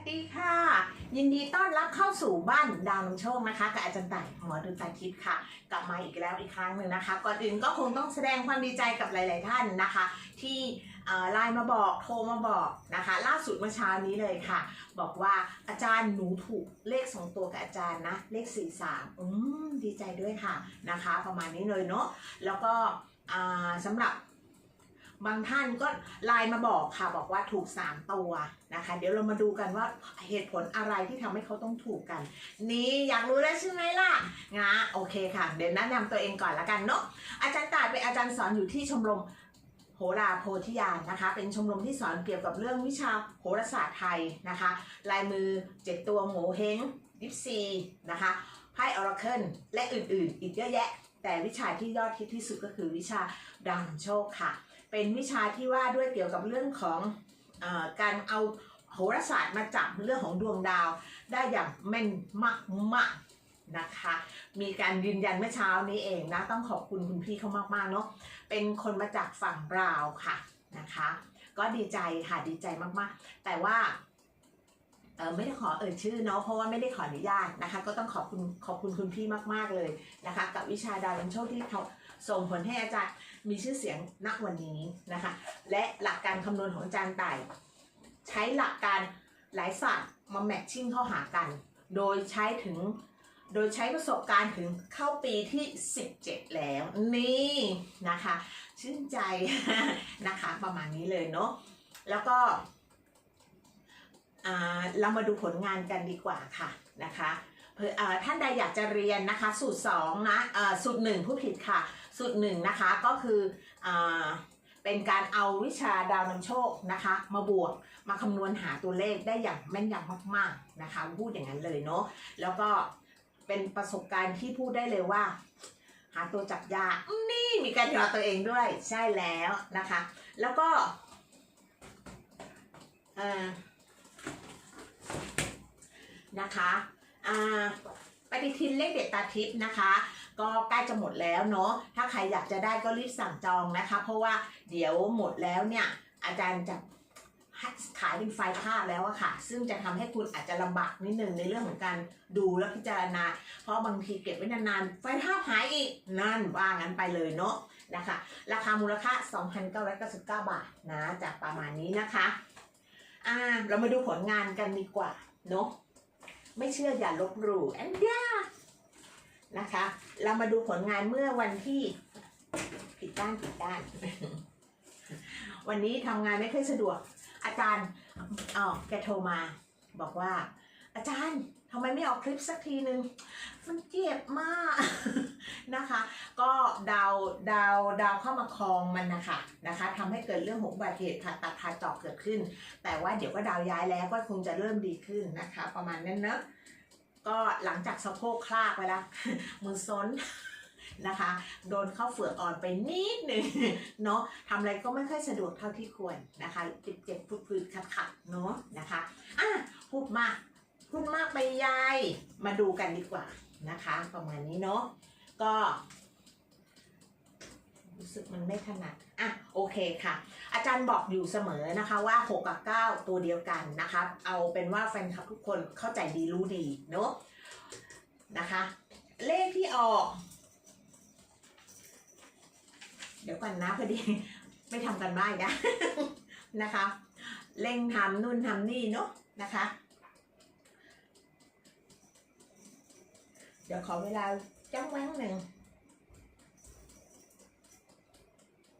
วัสดีค่ะ ยินดีต้อนรับเข้าสู่บ้านดาวนำโชคนะคะกับอาจารย์ต่ายหมอดูตาทิพย์ค่ะ กลับมาอีกแล้วอีกครั้งหนึ่งนะคะ ก่อนอื่นก็คงต้องแสดงความดีใจกับหลาย ๆ ท่านนะคะ ที่ไลน์มาบอกโทรมาบอกนะคะ ล่าสุดเมื่อเช้านี้เลยค่ะ บอกว่าอาจารย์หนูถูกเลขสองตัวกับอาจารย์นะ เลข4ี่สามอืมดีใจด้วยค่ะนะคะ ประมาณนี้เลยเนาะแล้วก็สำหรับ บางท่านก็ไลน์มาบอกค่ะบอกว่าถูก 3 ตัวนะคะ เดี๋ยวเรามาดูกันว่าเหตุผลอะไรที่ทำให้เขาต้องถูกกัน นี่อยากรู้แล้วใช่ไหมล่ะงะโอเคค่ะ เดี๋ยวแนะนำตัวเองก่อนละกันเนาะอาจารย์ตายเป็นอาจารย์สอนอยู่ที่ชมรมโหราโพธิญาณนะคะ เป็นชมรมที่สอนเกี่ยวกับเรื่องวิชาโหราศาสตร์ไทยนะคะ ลายมือเจ็ดตัวโงเฮงดิฟซีนะคะไพ่ออราเคิลและอื่นๆ อีกเยอะแยะ แต่วิชาที่ยอดฮิตที่สุดก็คือวิชาดาวโชคค่ะ เป็นวิชาที่ว่าด้วยเกี่ยวกับเรื่องของเออการเอาโหราศาสตร์มาจับเรื่องของดวงดาว ได้อย่างแม่นมากมากนะคะ มีการยืนยันเมื่อเช้านี้เองนะ ต้องขอบคุณคุณพี่เขามากๆเนาะเป็นคนมาจากฝั่งราวค่ะนะคะ ก็ดีใจค่ะดีใจมากๆ แต่ว่าเออไม่ได้ขอเอ่ยชื่อเนาะเพราะว่าไม่ได้ขออนุญาตนะคะ ก็ต้องขอบคุณขอบคุณคุณพี่มาก ๆเลยนะคะ กับวิชาดาวยังโชคที่เขาส่งผลให้อาจารย์ มีชื่อเสียงณวันนี้นะคะ และหลักการคำนวณของอาจารย์ต่าย ใช้หลักการหลายศาสตร์มาแมทชิ่งเข้าหากัน โดยใช้ถึง โดยใช้ประสบการณ์ถึงเข้าปีที่ 17 แล้วนี่นะคะ ชื่นใจนะคะประมาณนี้เลยเนาะแล้วก็อ่าเรามาดูผลงานกันดีกว่าค่ะนะคะ ท่านใดอยากจะเรียนนะคะ สูตร2นะสูตร1ผู้ผิดค่ะ สูตร1นะคะก็คืออเป็นการเอาวิชาดาวนำโชคนะคะ มาบวกมาคำนวณหาตัวเลขได้อย่างแม่นยำมากๆนะคะ พูดอย่างนั้นเลยเนาะแล้วก็เป็นประสบการณ์ที่พูดได้เลยว่า หาตัวจับยานี่มีการยอตัวเองด้วยใช่แล้วนะคะ แล้วก็นะคะ ปฏิทินเลขเด็ดตาทิพย์นะคะ ก็ใกล้จะหมดแล้วเนาะถ้าใครอยากจะได้ก็รีบสั่งจองนะคะ เพราะว่าเดี๋ยวหมดแล้วเนี่ยอาจารย์จะขายเป็นไฟล์ภาพแล้วอะค่ะ ซึ่งจะทำให้คุณอาจจะลำบากนิดนึงในเรื่องของการดูและพิจารณา เพราะบางทีเก็บไว้นานๆ ไฟล์ภาพหายอีก นั่นว่างั้นไปเลยเนาะนะคะ ราคามูลค่า 2,999 บาทนะจากประมาณนี้นะคะ อ่า เรามาดูผลงานกันดีกว่าเนาะ ไม่เชื่ออย่าลบหลู่แอนเดียนะคะ เรามาดูผลงานเมื่อวันที่ผิดด้านผิดด้าน วันนี้ทำงานไม่ค่อยสะดวก อาจารย์อ๋อแกโทรมา บอกว่า อาจารย์ ทำไมไม่ออกคลิปสักทีนึง มันเจ็บมากนะคะ ก็ดาวดาวดาวเข้ามาคลองมันนะคะนะคะทำให้เกิดเรื่องของบัติเหตุผ่าตัดผ่าเจาะเกิดขึ้น แต่ว่าเดี๋ยวก็ดาวย้ายแล้วก็คงจะเริ่มดีขึ้นนะคะ ประมาณนั้นเนอะก็หลังจากสะโพกคลากไปแล้วมือซ้นนะคะ โดนเข้าเฟือกอ่อนไปนิดหนึ่งเนาะทำอะไรก็ไม่ค่อยสะดวกเท่าที่ควรนะคะเจ็บๆพืดๆขัดๆเนาะนะคะอะพูดมาก พูดมากไปยายมาดูกันดีกว่านะคะ ประมาณนี้เนาะก็รู้สึกมันไม่ถนัด อะ โอเคค่ะ อาจารย์บอกอยู่เสมอนะคะว่า 6 กับ 9 ตัวเดียวกันนะคะ เอาเป็นว่าแฟนคลับทุกคนเข้าใจดีรู้ดีเนาะนะคะ เลขที่ออก เดี๋ยวก่อนนะพอดี ไม่ทำกันบ้านนะนะคะ เร่งทำนู่นทำนี่เนาะนะคะ เดี๋ยวขอเวลาจ้องแว้งหนึ่ง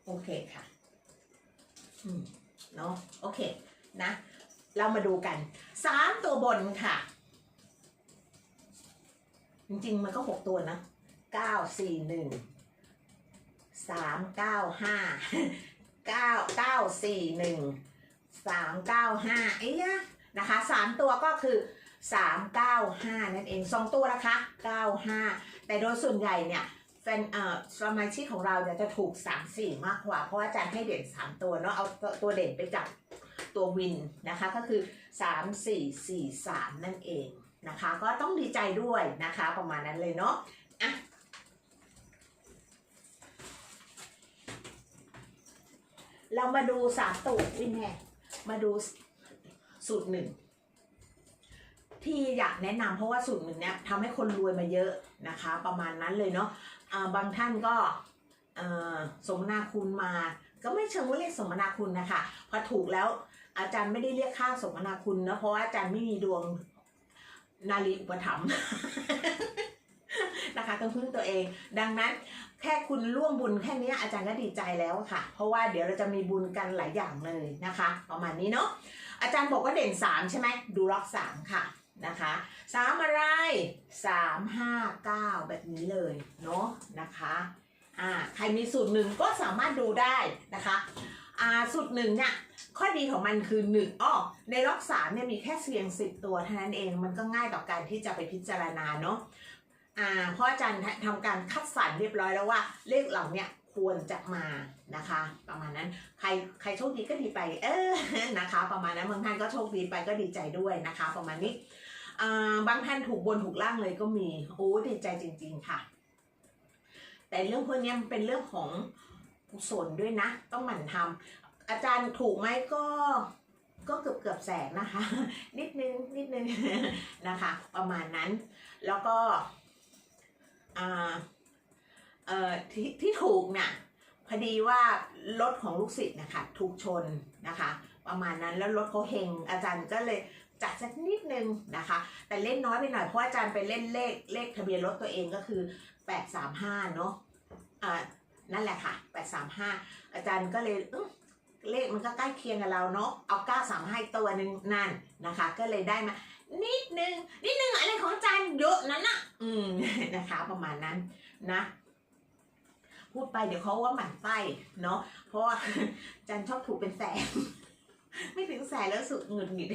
โอเคค่ะอืมเนาะโอเคนะ เรามาดูกันสามตัวบนค่ะ จริงๆ มันก็หกตัวนะเก้าสี่หนึ่งสามเก้าห้าเก้าเก้าสี่หนึ่งสามเก้าห้าไอ้ยะนะคะสามตัวก็คือ สามเก้าห้านั่นเองสองตัวนะคะเก้าห้าแต่โดยส่วนใหญ่เนี่ยแฟนเอ่อสมาชิกของเราเนี่ยจะถูก 3 4 มากกว่า เพราะอาจารย์ให้เด่น 3 ตัวเนาะเอาตัวเด่นไปจับตัววินนะคะก็คือ 3 4 4 3 นั่นเองนะคะ ก็ต้องดีใจด้วยนะคะประมาณนั้นเลยเนาะอะเรามาดู3ตัววินแน่มาดูสูตรหนึ่ง ที่อยากแนะนำเพราะว่าสูตรหนึ่งเนี่ยทำให้คนรวยมาเยอะนะคะ ประมาณนั้นเลยเนาะอ่าบางท่านก็อ่อสมนาคุณมา ก็ไม่เชิงว่าเรียกสมนาคุณนะคะพอถูกแล้วอาจารย์ไม่ได้เรียกค่าสมนาคุณนะเพราะว่าอาจารย์ไม่มีดวงนาลีอุปถัมภ์นะคะต้องพึ่งตัวเอง ดังนั้นแค่คุณร่วมบุญแค่เนี้ยอาจารย์ก็ดีใจแล้วค่ะ เพราะว่าเดี๋ยวเราจะมีบุญกันหลายอย่างเลยนะคะ ประมาณนี้เนาะอาจารย์บอกว่าเด่น 3 ใช่ไหมดูล็อก3ค่ะ นะคะสามอะไรสามห้าเก้าแบบนี้เลยเนาะนะคะอ่าใครมีสูตรหนึ่งก็สามารถดูได้นะคะอ่าสูตรหนึ่งเนี่ยข้อดีของมันคือหนึ่งอ้อในล็อกสามเนี่ยมีแค่เสียงสิบตัวเท่านั้นเองมันก็ง่ายต่อการที่จะไปพิจารณาเนาะอ่าเพราะอาจารย์ทำการคัดสรรเรียบร้อยแล้วว่าเลขเหล่านี้ควรจะมานะคะ ประมาณนั้นใครใครโชคดีก็ดีไปเออนะคะ ประมาณนั้นบางท่านก็โชคดีไปก็ดีใจด้วยนะคะ ประมาณนี้ บางท่านถูกบนถูกล่างเลยก็มีโอ้ดีใจจริง ๆ ค่ะ แต่เรื่องพวกนี้มันเป็นเรื่องของกุศลด้วยนะ ต้องหมั่นทำอาจารย์ถูกไหมก็ก็เกือบเกือบแสนนะคะ นิดนึงนิดนึงนะคะ ประมาณนั้นแล้วก็เอ่อที่ที่ถูกเนี่ยพอดีว่ารถของลูกศิษย์นะคะถูกชนนะคะ ประมาณนั้นแล้วรถเขาเฮงอาจารย์ก็เลย จัดสักนิดนึงนะคะ แต่เล่นน้อยไปหน่อยเพราะอาจารย์ไปเล่นเลขเลขทะเบียนรถตัวเองก็คือ 835 เนาะอ่านั่นแหละค่ะ 835 อาจารย์ก็เลยเลขมันก็ใกล้เคียงกับเราเนาะเอา 935ให้ตัวหนึ่งนั่นนะคะ ก็เลยได้มา นิดนึง นิดนึงอะไรของอาจารย์เยอะนั้นน่ะอืมนะคะประมาณนั้นนะพูดไปเดี๋ยวเขาว่าหมั่นไส้เนาะเพราะว่าอาจารย์ชอบถูกเป็นแสน ไม่ถึงแสนแล้วสุดเงินหงิด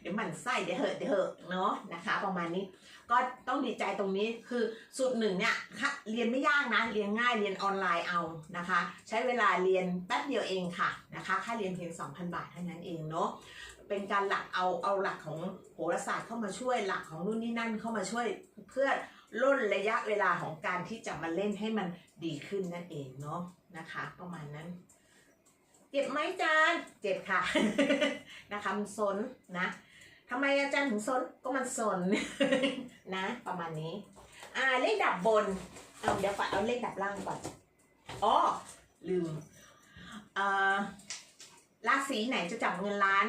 เดี๋ยวมันไส้เดี๋ยวเหอะเดี๋ยวเหอะเนาะนะคะ ประมาณนี้ก็ต้องดีใจตรงนี้คือสูตรหนึ่งเนี่ยค่ะเรียนไม่ยากนะเรียนง่ายเรียนออนไลน์เอานะคะ ใช้เวลาเรียนแป๊บเดียวเองค่ะนะคะค่าเรียนเพียง 2,000 บาทเท่านั้นเองเนาะเป็นการหลักเอาเอาหลักของโหราศาสตร์เข้ามาช่วยหลักของนู่นนี่นั่นเข้ามาช่วยเพื่อล่นระยะเวลาของการที่จะมาเล่นให้มันดีขึ้นนั่นเองเนาะนะคะ ประมาณนั้น เจ็บไหมอาจารย์เจ็บค่ะนะคะมันนนะทำไมอาจารย์ถึงซนก็มันซนนะ ประมาณนี้ อ่าเลขดับบนเอาเดี๋ยวก่อนเอาเลขดับล่างก่อนอ๋อลืมอ่าราศีไหนจะจับเงินล้าน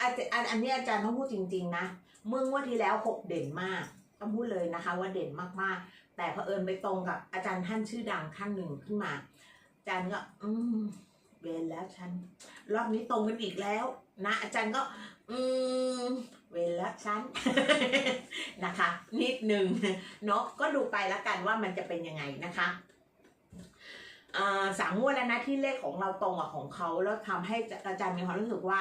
อาจารย์อันอันนี้อาจารย์ต้องพูดจริง ๆ นะเมื่องวดที่แล้วหกเด่นมากต้องพูดเลยนะคะ ว่าเด่นมากๆ แต่เผอิญไปตรงกับอาจารย์ท่านชื่อดังท่านหนึ่งขึ้นมา อาจารย์ก็ อืม เวรแล้วฉัน รอบนี้ตรงกันอีกแล้ว นะ อาจารย์ก็ อืม เวรแล้วฉัน นะคะ นิดหนึ่งเนาะก็ดูไปแล้วกันว่ามันจะเป็นยังไงนะคะสามงวดแล้วนะที่เลขของเราตรงกับของเขาแล้วทำให้อาจารย์มีความรู้สึกว่า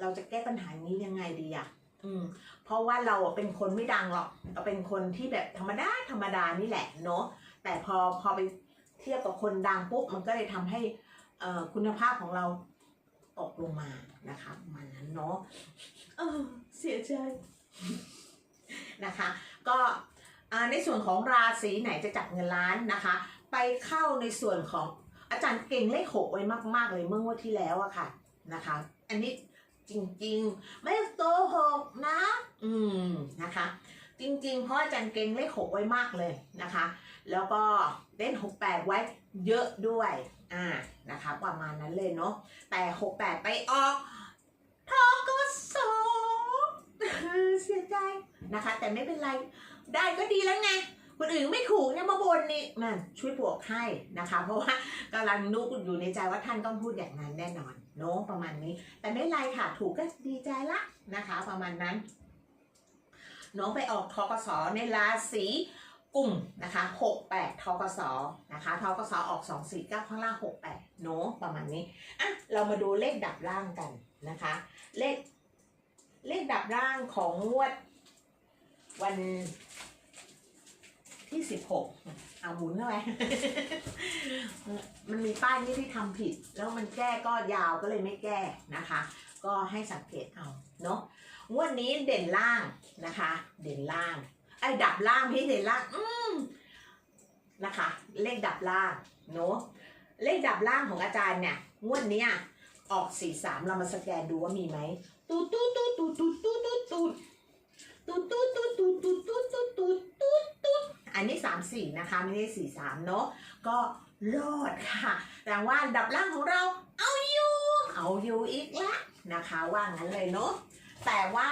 เราจะแก้ปัญหานี้ยังไงดีอะอืม เพราะว่าเราเป็นคนไม่ดังหรอกเราเป็นคนที่แบบธรรมดาธรรมดานี่แหละเนาะแต่พอพอไปเทียบกับคนดังปุ๊บมันก็เลยทำให้ คุณภาพของเราตกลงมานะคะมาณนั้นเนาะเออเสียใจนะคะ ก็อ่าในส่วนของราศีไหนจะจับเงินล้านนะคะ ไปเข้าในส่วนของอาจารย์เก่งเลขหกไว้มาก ๆ เลยเมื่องวดที่แล้วอะค่ะนะคะ อันนี้จริง ๆ ไม่โกหกนะ อืมนะคะ จริงๆ เพราะอาจารย์เก่งเลขหกไว้มากเลยนะคะ แล้วก็เล่นหกแปดไว้เยอะด้วยอ่านะคะ ประมาณนั้นเลยเนาะแต่หกแปดไปออกทอกสเสียใจนะคะ แต่ไม่เป็นไรได้ก็ดีแล้วไงคนอื่นไม่ถูกเนี่ยมาบนนี่นั่นช่วยบวกให้นะคะ เพราะว่ากำลังนุกอยู่ในใจว่าท่านต้องพูดอย่างนั้นแน่นอนเนาะประมาณนี้ แต่ไม่เป็นไรค่ะถูกก็ดีใจละนะคะ ประมาณนั้น น้องไปออกทกสในราศีกุมนะคะ68ทกสนะคะทกสออก249ข้างล่าง 68เนาะประมาณนี้อะเรามาดูเลขดับล่างกันนะคะ เลขเลขดับล่างของงวดวันที่สิบหกเอาหมุนเข้าไปมันมีป้ายนี้ที่ทำผิด แล้วมันแก้ก็ยาวก็เลยไม่แก้นะคะ ก็ให้สังเกตเอาเนาะ งวดนี้เด่นล่างนะคะ เด่นล่างไอ้ดับล่างพี่เด่นล่างอืมนะคะ เลขดับล่างเนาะเลขดับล่างของอาจารย์เนี่ยงวดเนี้ยออกสี่สามเรามาสแกนดูว่ามีไหมตูดตูดตูดตูดตูดตูดตูดตูดตูดตูดตูดตูดตูดตูดตูดตูดตูดอันนี้สามสี่นะคะไม่ได้สี่สามเนาะก็รอดค่ะแต่ว่าดับล่างของเราเอาอยู่ เอาอยู่อีกละนะคะว่างั้นเลยเนาะ แต่ว่า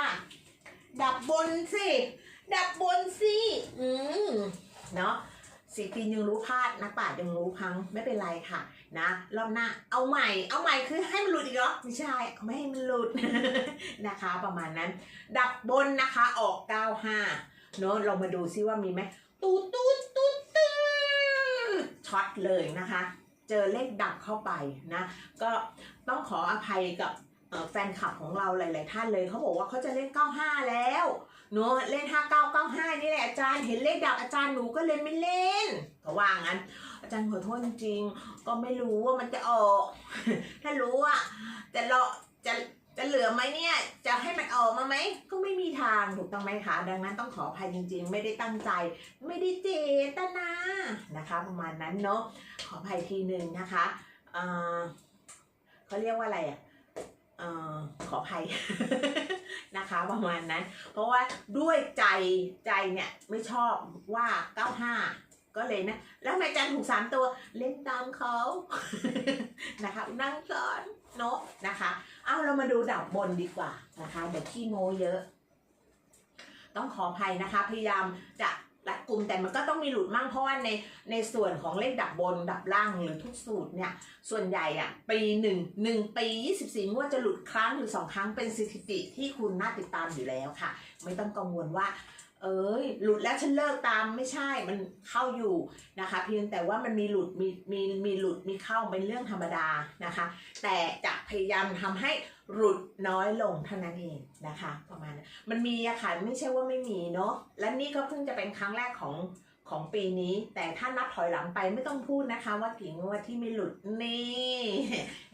ดับบนสิ ดับบนสิ อืมเนาะสีปีนยังรู้พลาดนักป่ายังรู้พังไม่เป็นไรค่ะนะรอบหน้าเอาใหม่ เอาใหม่คือให้มันหลุดอีกเหรอไม่ใช่ไม่ให้มันหลุดนะคะ ประมาณนั้น ดับบนนะคะออก 95เนาะเรามาดูซิว่ามีไหมตูตูตูตูช็อตเลยนะคะ เจอเลขดับเข้าไปนะ ก็ต้องขออภัยกับ แฟนคลับของเราหลาย ๆ ท่านเลยเขาบอกว่าเขาจะเล่น 95 แล้วเนาะเล่น 5995 นี่แหละอาจารย์เห็นเลขดับอาจารย์หนูก็เลยไม่เล่นเขาว่างั้น อาจารย์ขอโทษจริงๆก็ไม่รู้ว่ามันจะออก ถ้ารู้ว่าจะรอจะจะเหลือไหมเนี่ยจะให้มันออกมาไหมก็ไม่มีทางถูกต้องไหมคะ ดังนั้นต้องขออภัยจริง ๆ ไม่ได้ตั้งใจ ไม่ได้เจตนานะคะ ประมาณนั้นเนาะขออภัยทีหนึ่งนะคะเขาเรียกว่าอะไรอะ ออขออภัยนะคะประมาณนั้น เพราะว่าด้วยใจใจเนี่ยไม่ชอบว่า 95 ก็เลยนะ แล้วทำไมอาจันถูกสามตัวเล่นตามเขานะคะนั่งสอนเนาะนะคะ เอาเรามาดูดับบนดีกว่านะคะเดี๋ยวขี้โมเยอะ ต้องขออภัยนะคะ พยายามจะ รัดกลุ่มแต่มันก็ต้องมีหลุดมั่งเพราะว่าในในส่วนของเลขดับบนดับล่างหรือทุกสูตรเนี่ยส่วนใหญ่อะปีหนึ่งหนึ่งปี24งวดจะหลุดครั้งหรือสองครั้งเป็นสถิติที่คุณน่าติดตามอยู่แล้วค่ะ ไม่ต้องกังวลว่า เอ้ยหลุดแล้วฉันเลิกตามไม่ใช่มันเข้าอยู่นะคะ เพียงแต่ว่ามันมีหลุดมีมีมีหลุดมีเข้าเป็นเรื่องธรรมดานะคะ แต่จะพยายามทำให้ หลุดน้อยลงเท่านั้นเองนะคะประมาณมันมีอะค่ะไม่ใช่ว่าไม่มีเนาะและนี่ก็เพิ่งจะเป็นครั้งแรกของของปีนี้ แต่ถ้านับถอยหลังไปไม่ต้องพูดนะคะ ว่ากี่งวดที่ไม่หลุดนี่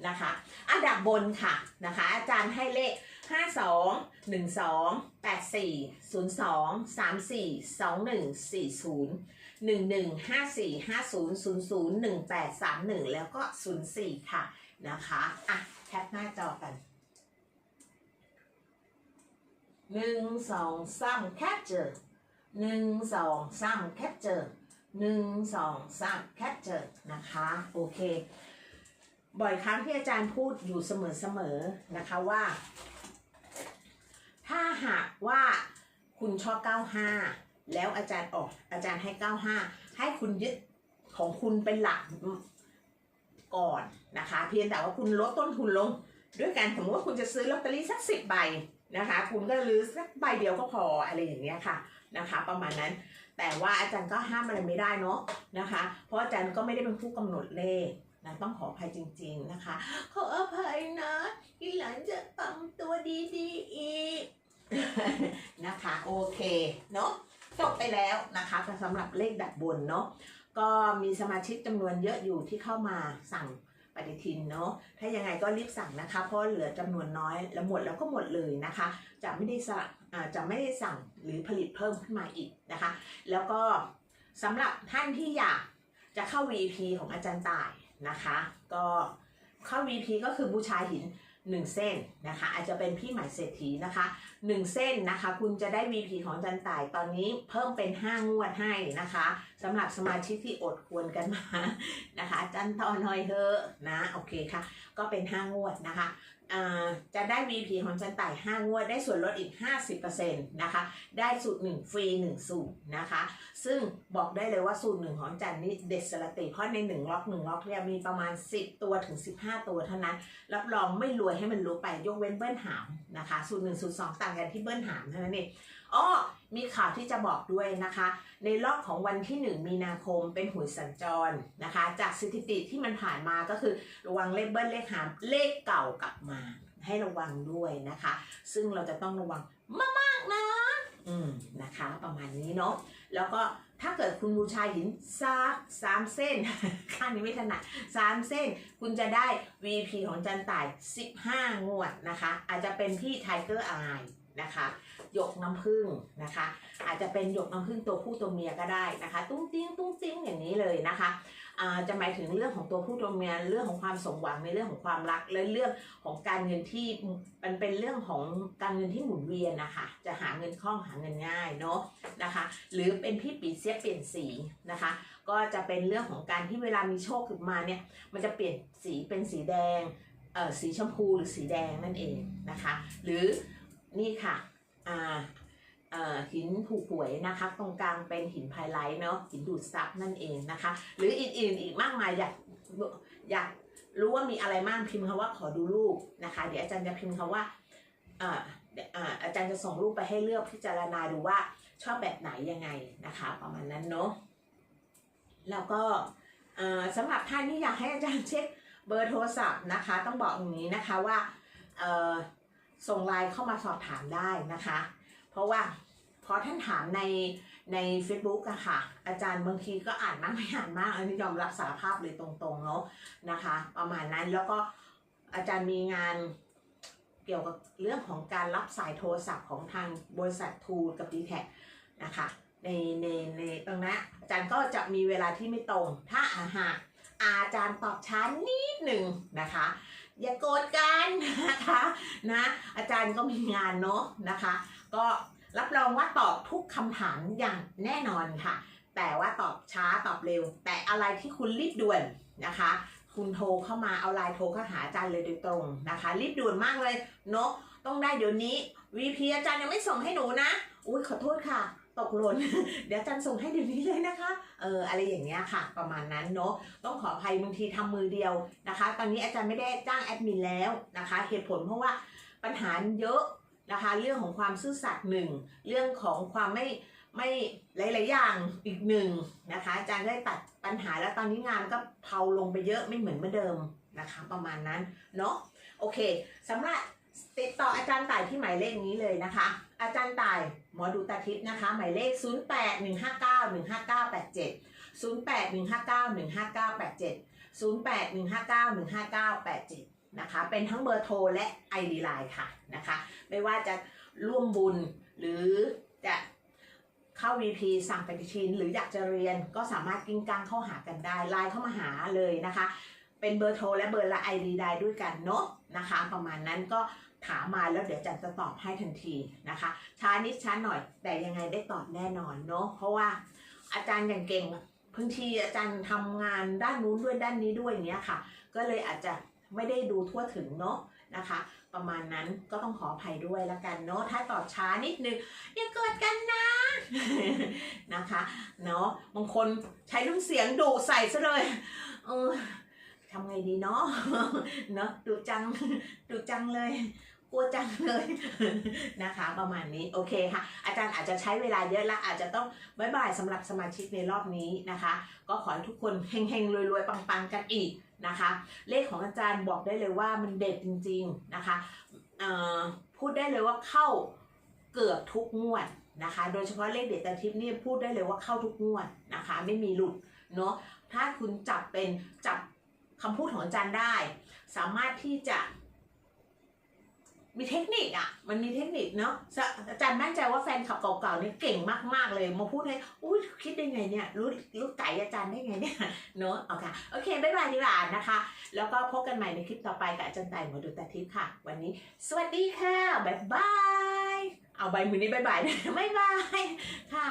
นะคะอันดับบนค่ะนะคะ อาจารย์ให้เลขห้าสองหนึ่งสองแปดสี่ศูนย์สองสามสี่สองหนึ่งสี่ศูนย์หนึ่งหนึ่งห้าสี่ห้าศูนย์ศูนย์หนึ่งแปดสามหนึ่งแล้วก็ศูนย์สี่ค่ะนะคะอะแคปหน้าจอกัน หนึ่งสองสามแคปเจอหนึ่งสองสามแคปเจอหนึ่งสองสามแคปเจอนะคะ โอเค บ่อยครั้งที่อาจารย์พูดอยู่เสมอๆนะคะว่า ถ้าหากว่าคุณชอบ 95 แล้วอาจารย์ออกอาจารย์ให้ 95 ให้คุณยึดของคุณเป็นหลักก่อนนะคะ เพียงแต่ว่าคุณลดต้นทุนลง ด้วยการสมมติว่าคุณจะซื้อลอตเตอรี่สักสิบใบ นะคะ คุณก็ลือสักใบเดียวก็พออะไรอย่างเงี้ยค่ะนะคะ ประมาณนั้น แต่ว่าอาจารย์ก็ห้ามอะไรไม่ได้เนาะนะคะ เพราะอาจารย์ก็ไม่ได้เป็นผู้กำหนดเลขนะต้องขออภัยจริง ๆนะคะ ขออภัยนะทีหลังจะปังตัวดีๆอีกนะคะโอเคเนาะจบไปแล้วนะคะสำหรับเลขดับบนเนาะก็มีสมาชิกจำนวนเยอะอยู่ที่เข้ามาสั่ง ปฏิทินเนาะถ้ายังไงก็รีบสั่งนะคะ เพราะเหลือจำนวนน้อยแล้วหมดแล้วก็หมดเลยนะคะ จะไม่ได้สั่งจะไม่ได้สั่งหรือผลิตเพิ่มขึ้นมาอีกนะคะ แล้วก็สำหรับท่านที่อยากจะเข้า VP ของอาจารย์ต่ายนะคะ ก็เข้า VP ก็คือบูชาหิน1เส้นนะคะ อาจจะเป็นพี่ใหม่เศรษฐีนะคะ1เส้นนะคะ คุณจะได้ VP ของอาจันต่ายตอนนี้เพิ่มเป็น 5 งวดให้นะคะสำหรับสมาชิกที่อดควรกันมานะคะ จันต่อหน่อยเถอะนะโอเคค่ะ ก็เป็น 5 งวดนะคะอ่าจะได้ VP ของจันต่าย 5 งวด ได้ส่วนลดอีก 50%นะคะ ได้สูตร 1 ฟรี 1 สูตรนะคะ ซึ่งบอกได้เลยว่าสูตรหนึ่งของจันนี่เด็ดสละติ เพราะใน 1 ล็อก 1 ล็อกเนี่ยมีประมาณ 10 ตัวถึง 15 ตัวเท่านั้น รับรองไม่รวยให้มันรู้ไป ยกเว้นเบิ้ลหามนะคะ สูตรหนึ่งสูตรสองต่างกันที่เบิ้ลหามเท่านั้นเอง อ้อมีข่าวที่จะบอกด้วยนะคะ ในรอบของวันที่ 1 มีนาคมเป็นหวยสัญจรนะคะ จากสถิติที่มันผ่านมาก็คือระวังเลขเบิ้ลเลขหามเลขเก่ากลับมา ให้ระวังด้วยนะคะ ซึ่งเราจะต้องระวังมากๆนะอืมนะคะประมาณนี้เนาะแล้วก็ถ้าเกิดคุณบูชาหินสักสามเส้น ข้างนี้ไม่ถนัดสามเส้น คุณจะได้ VP ของจันต่าย 15 งวดนะคะ อาจจะเป็นพี่ไทเกอร์อาย นะคะหยกน้ำผึ้งนะคะ อาจจะเป็นหยกน้ำผึ้งตัวผู้ตัวเมียก็ได้นะคะ ตุ้งติ้งตุ้งติ้งอย่างนี้เลยนะคะจะหมายถึงเรื่องของตัวผู้ตัวเมียเรื่องของความสมหวังในเรื่องของความรักและเรื่องของการเงินที่มันเป็นเรื่องของการเงินที่หมุนเวียนนะคะจะหาเงินคล่องหาเงินง่ายเนาะนะคะ หรือเป็นพี่ปีเสียเปลี่ยนสีนะคะ ก็จะเป็นเรื่องของการที่เวลามีโชคขึ้นมาเนี่ยมันจะเปลี่ยนสีเป็นสีแดงสีชมพูหรือสีแดงนั่นเองนะคะ หรือ นี่ค่ะอ่าอ่อหินผูกหวยนะคะ ตรงกลางเป็นหินไพไลท์เนาะหินดูดซับนั่นเองนะคะ หรืออื่นๆอีกมากมายอยากอยากรู้ว่ามีอะไรบ้างพิมพ์คำว่าขอดูรูปนะคะ เดี๋ยวอาจารย์จะพิมพ์คำว่าอ่อเอ่ออาจารย์จะส่งรูปไปให้เลือกพิจารณาดูว่าชอบแบบไหนยังไงนะคะ ประมาณนั้นเนาะแล้วก็สำหรับท่านที่อยากให้อาจารย์เช็คเบอร์โทรศัพท์นะคะ ต้องบอกอย่างนี้นะคะว่าเอ่อ ส่งไลน์เข้ามาสอบถามได้นะคะ เพราะว่าพอท่านถามในใน Facebook อะค่ะ อาจารย์บางทีก็อ่านมากไม่อ่านมาก อันนี้ยอมรับสารภาพเลยตรงๆเนาะนะคะ ประมาณนั้นแล้วก็อาจารย์มีงานเกี่ยวกับเรื่องของการรับสายโทรศัพท์ของทางบริษัททูกับ d t แทนะคะในในในตรงนั้นอาจารย์ก็จะมีเวลาที่ไม่ตรง ถ้าอาหากอาจารย์ตอบช้านิดหนึ่งนะคะ อย่าโกรธกันนะคะนะอาจารย์ก็มีงานเนาะนะคะ ก็รับรองว่าตอบทุกคำถามอย่างแน่นอนค่ะ แต่ว่าตอบช้าตอบเร็ว แต่อะไรที่คุณรีบด่วนนะคะ คุณโทรเข้ามาเอาไลน์โทรเข้าหาอาจารย์เลยโดยตรงนะคะ รีบด่วนมากเลยเนาะต้องได้เดี๋ยวนี้ VP อาจารย์ยังไม่ส่งให้หนูนะ อุ้ยขอโทษค่ะ ตกหล่น เดี๋ยวอาจารย์ส่งให้เดี๋ยวนี้เลยนะคะ เอออะไรอย่างเงี้ยค่ะ ประมาณนั้นเนาะ ต้องขออภัยบางทีทำมือเดียวนะคะ ตอนนี้อาจารย์ไม่ได้จ้างแอดมินแล้วนะคะ เหตุผลเพราะว่าปัญหาเยอะนะคะ เรื่องของความซื่อสัตย์หนึ่ง เรื่องของความไม่ไม่หลาย ๆ อย่างอีกหนึ่งนะคะ อาจารย์ได้ตัดปัญหาแล้วตอนนี้งานก็เผาลงไปเยอะไม่เหมือนเมื่อเดิมนะคะ ประมาณนั้นเนาะ โอเคสำหรับติดต่ออาจารย์ต่ายที่หมายเลขนี้เลยนะคะ อาจารย์ต่ายหมอดูตาทิพย์นะคะ หมายเลข 0 8 1 5 9 1 5 9 8 7 0 8 1 5 9 1 5 9 8 7 0 8 1 5 9 1 5 9 8 7นะคะ เป็นทั้งเบอร์โทรและ ID Line ค่ะนะคะ ไม่ว่าจะร่วมบุญหรือจะเข้า VP สั่งปฏิทิน หรืออยากจะเรียนก็สามารถกิ้งก้างเข้าหากันได้ไลน์เข้ามาหาเลยนะคะ เป็นเบอร์โทรและเบอร์ละ ID ได้ด้วยกันเนาะนะคะ ประมาณนั้นก็ ถามมาแล้วเดี๋ยวจันจะตอบให้ทันทีนะคะ ช้านิดช้าหน่อย แต่ยังไงได้ตอบแน่นอนเนาะเพราะว่าอาจารย์อย่างเก่งบางทีอาจารย์ทำงานด้านนู้นด้วยด้านนี้ด้วยอย่างเงี้ยค่ะ ก็เลยอาจจะไม่ได้ดูทั่วถึงเนาะนะคะ ประมาณนั้นก็ต้องขออภัยด้วยละกันเนาะถ้าตอบช้านิดนึงอย่าโกดกันนะนะคะเนาะบางคนใช้น้ำเสียงดุใส่ซะเลยเออทำไงดีเนาะเนาะดุจังดุจังเลย กลัวจังเลยนะคะ ประมาณนี้โอเคค่ะ อาจารย์อาจจะใช้เวลาเยอะและอาจจะต้องบายบายสำหรับสมาชิกในรอบนี้นะคะ ก็ขอให้ทุกคนเฮงๆรวยๆปังๆกันอีกนะคะ เลขของอาจารย์บอกได้เลยว่ามันเด็ดจริง ๆนะคะพูดได้เลยว่าเข้าเกือบทุกงวดนะคะ โดยเฉพาะเลขเด็ดตาทิพย์นี่พูดได้เลยว่าเข้าทุกงวดนะคะ ไม่มีหลุดเนาะถ้าคุณจับเป็นจับคำพูดของอาจารย์ได้ สามารถที่จะ มีเทคนิคอะ มันมีเทคนิคเนาะอาจารย์มั่นใจว่าแฟนขับเก่าๆนี่เก่งมากๆเลยมาพูดให้อุ้ยคิดได้ไงเนี่ยรู้รู้ไก่อาจารย์ได้ไงเนี่ยเนาะเอาค่ะโอเคบ๊ายบายดีกว่านะคะ แล้วก็พบกันใหม่ในคลิปต่อไปกับอาจารย์ไต่หมอดูตาทิพย์ค่ะ วันนี้ สวัสดีค่ะบ๊ายบายเอาใบมือนี้บ๊ายบายบ๊ายบายค่ะ